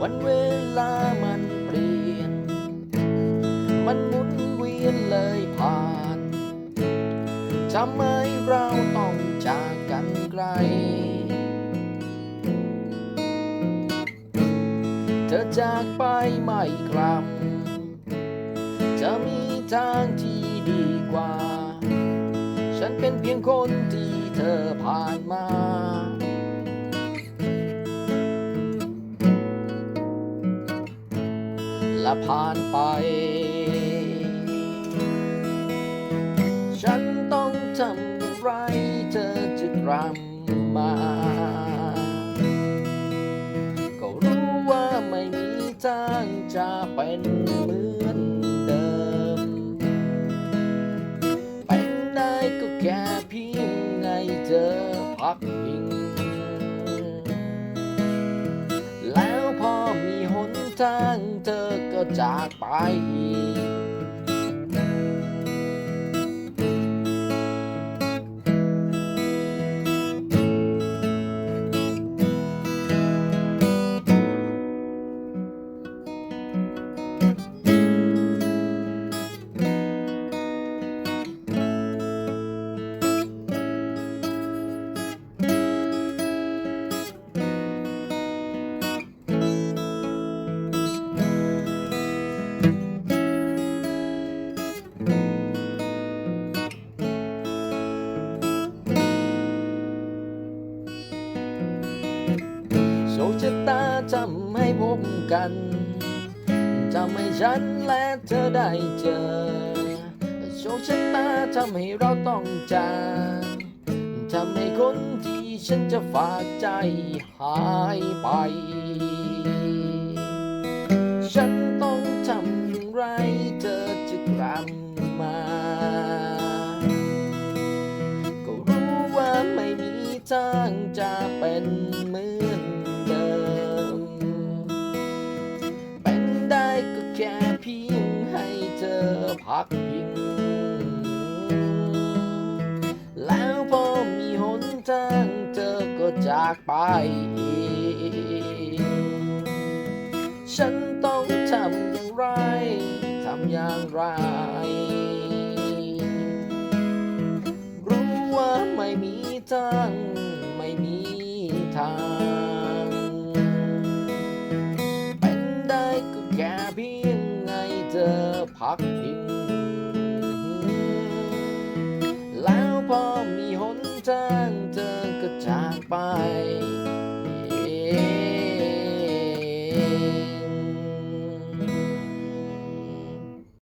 วันเวลามันเปลี่ยน มันหมุนเวียนเลยผ่านทำไมเราต้องจากกันไกล เธอจากไปไม่กลับ จะมีทางที่ดีกว่า ฉันเป็นเพียงคนที่เธอผ่านมา และผ่านไป ฉันต้องทำอย่างไรเธอจะกลับมา ก็รู้ว่าไม่มีทางจะเป็นเหมือนเดิม เป็นได้ก็แค่เพียงไงเธอพักพิง ธอก็จากไป ชคชะตาทำให้พบกันทำให้ฉันและเธอได้เจอ โชคชะตาทำให้เราต้องจากทำให้คนที่ฉันจะฝากใจหายไป ฉันต้องทำอย่างไรเธอจะกลับมา ก็รู้ว่าไม่มีทางจะเป็น พักพิงแล้วพอมีหนทางเธอก็จากไป ฉันต้องทำอย่างไร ทำอย่างไร รู้ว่าไม่มีทางไม่มีทางเป็นได้ก็แค่เพียงไงเธอพัก